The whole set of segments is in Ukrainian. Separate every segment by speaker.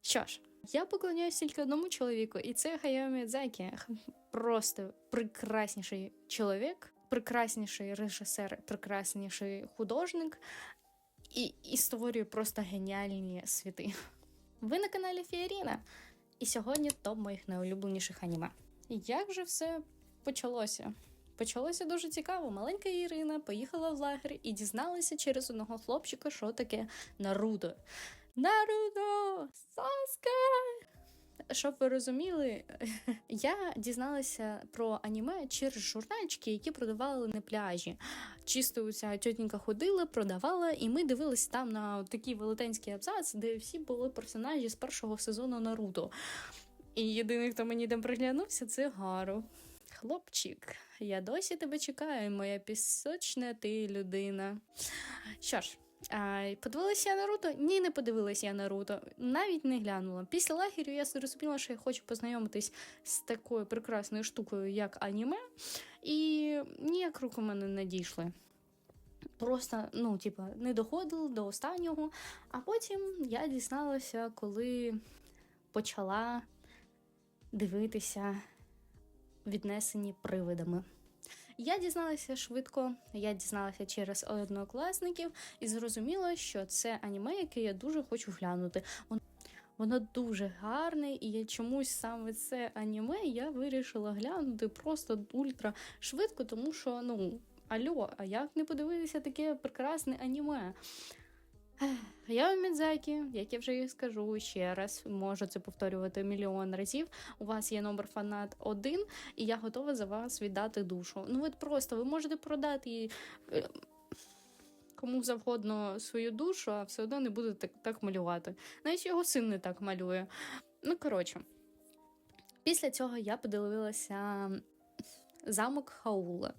Speaker 1: Що ж, я поклоняюсь тільки одному чоловіку, і це Хаяо Міядзакі. Просто прекрасніший чоловік, прекрасніший режисер, прекрасніший художник і, і створює просто геніальні світи. Ви на каналі Фіаріна, і сьогодні топ моїх найулюбленіших аніме. Як же все почалося? Почалося дуже цікаво. Маленька Ірина поїхала в лагер і дізналася через одного хлопчика, що таке Наруто. Наруто! Саска! Щоб ви розуміли, я дізналася про аніме через журнальчики, які продавали на пляжі. Чисто ця тітенька ходила, продавала, і ми дивилися там на такий велетенський абзац, де всі були персонажі з першого сезону Наруто. І єдиний, хто мені там приглянувся, це Гару. Хлопчик, я досі тебе чекаю, моя пісочна ти людина. Що ж, а, подивилася я Наруто? Ні, не подивилася я Наруто. Навіть не глянула. Після лагерю я зрозуміла, що я хочу познайомитись з такою прекрасною штукою, як аніме, і ніяк руку мене не дійшли. Просто, ну, типа, не доходили до останнього. А потім я дізналася, коли почала дивитися віднесені привидами. Я дізналася швидко, я дізналася через однокласників і зрозуміла, що це аніме, яке я дуже хочу глянути. Воно, дуже гарне, і я чомусь саме це аніме я вирішила глянути просто ультра швидко, тому що, ну, альо, а як не подивитися таке прекрасне аніме? Я Мідзакі, як я вже і скажу ще раз, можу це повторювати мільйон разів. У вас є номер фанат один, і я готова за вас віддати душу. Ну, от просто ви можете продати е, кому завгодно свою душу, а все одно не будете так, так малювати. Навіть його син не так малює. Ну, коротше, після цього я подивилася замок Хаула.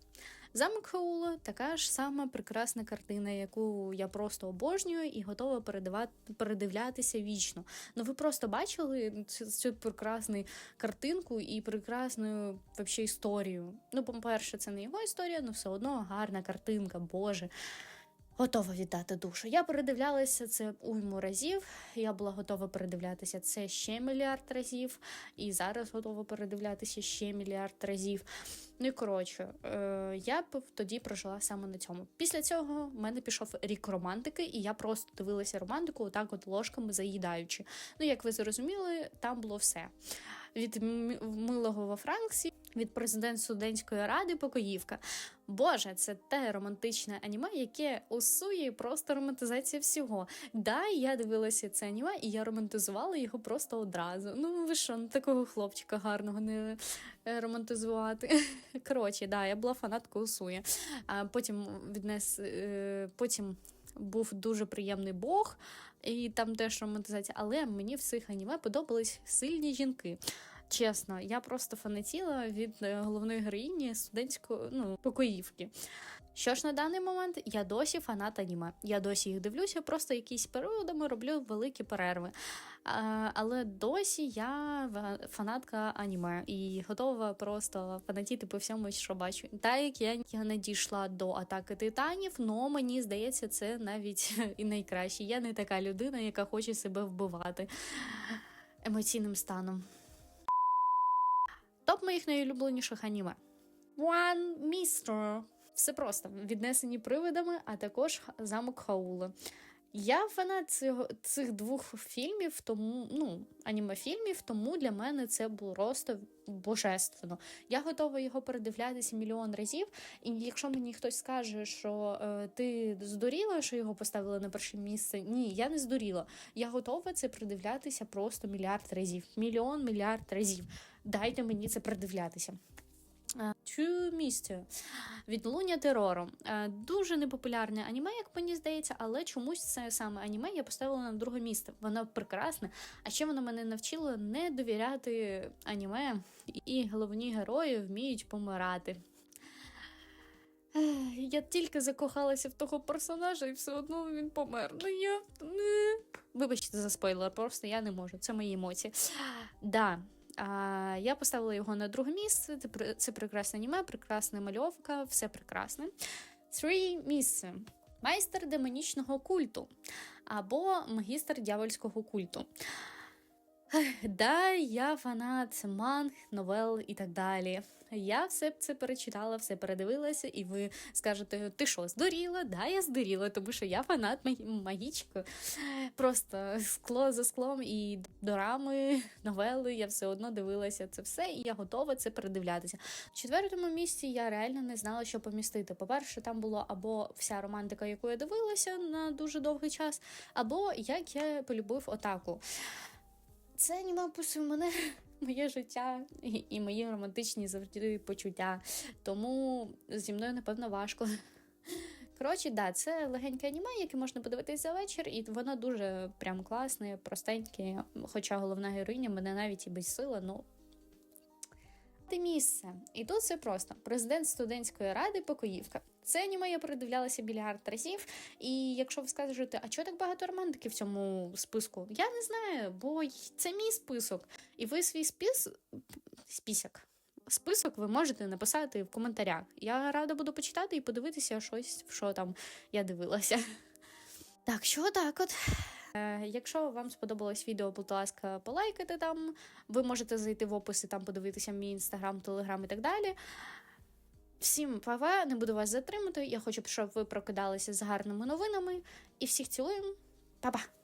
Speaker 1: Замок Хаула така ж сама прекрасна картина, яку я просто обожнюю і готова передавати, передивлятися вічно. Ну ви просто бачили цю, цю прекрасну картинку і прекрасну вообще історію. Ну, по-перше, це не його історія, але все одно гарна картинка, Боже. Готова віддати душу. Я передивлялася це уйму разів. Я була готова передивлятися це ще мільярд разів, і зараз готова передивлятися ще мільярд разів. Ну і коротше, е, я б тоді прожила саме на цьому. Після цього в мене пішов рік романтики, і я просто дивилася романтику, отак от ложками заїдаючи. Ну, як ви зрозуміли, там було все. Від милого во Франксі, від президент студентської ради Покоївка. Боже, це те романтичне аніме, яке усує просто романтизація всього. Да, я дивилася це аніме, і я романтизувала його просто одразу. Ну ви що, ну такого хлопчика гарного не е, романтизувати. Коротше, да, я була фанаткою Усує. А потім віднес е, потім. Був дуже приємний Бог, і там теж романтизація, але мені в цих аніме подобались сильні жінки. Чесно, я просто фанатіла від е, головної героїні студентської ну, покоївки. Що ж на даний момент я досі фанат аніме. Я досі їх дивлюся, просто якісь періодами роблю великі перерви. Але досі я фанатка аніме і готова просто фанатіти по всьому, що бачу. Так як я, я не дійшла до атаки титанів, але мені здається, це навіть і найкраще. Я не така людина, яка хоче себе вбивати емоційним станом. Топ моїх найулюбленіших аніме. One Mister. Все просто віднесені привидами, а також замок Хаула. Я фанат цього, цих двох фільмів, тому ну, аніме-фільмів, тому для мене це було просто божественно. Я готова його передивлятися мільйон разів. І якщо мені хтось скаже, що е, ти здуріла, що його поставили на перше місце, ні, я не здуріла. Я готова це придивлятися просто мільярд разів. Мільйон мільярд разів. Дайте мені це придивлятися. True Mystery від Луня терору. Е, Дуже непопулярне аніме, як мені здається, але чомусь це саме аніме я поставила на друге місце. Воно прекрасне. А ще воно мене навчило не довіряти аніме, і головні герої вміють помирати. Я тільки закохалася в того персонажа, і все одно він помер. Ну я. Вибачте за спойлер, просто я не можу. Це мої емоції. Да. А, я поставила його на друге місце. Це, пр- це прекрасне аніме, прекрасна мальовка, все прекрасне. Три місце. майстер демонічного культу або магістр дьявольського культу. Да, я фанат манг, новел і так далі. Я все це перечитала, все передивилася, і ви скажете, ти що, здуріла? Да, я здуріла, тому що я фанат магі- магічки. Просто скло за склом і дорами, новели, я все одно дивилася це все, і я готова це передивлятися. В четвертому місці я реально не знала, що помістити. По-перше, там було або вся романтика, яку я дивилася на дуже довгий час, або як я полюбив отаку. Це аніме описує мене, моє життя і, і мої романтичні завжди почуття. Тому зі мною, напевно, важко. Коротше, да, це легеньке аніме, яке можна подивитись за вечір, і воно дуже прям класне, простеньке. Хоча головна героїня мене навіть і без сила, ну. Те місце. І тут все просто: президент студентської ради покоївка. Це аніме я передивлялася мільярд разів. І якщо ви скажете, а чого так багато романтики в цьому списку? Я не знаю, бо це мій список. І ви свій спис... список. Список ви можете написати в коментарях. Я рада буду почитати і подивитися щось, що там я дивилася. Так, що так от. Е, Якщо вам сподобалось відео, будь ласка, полайкайте там. Ви можете зайти в описи, там подивитися мій інстаграм, телеграм і так далі. Всім па-па, не буду вас затримати. Я хочу, щоб ви прокидалися з гарними новинами. І всіх цілуємо. Па-па!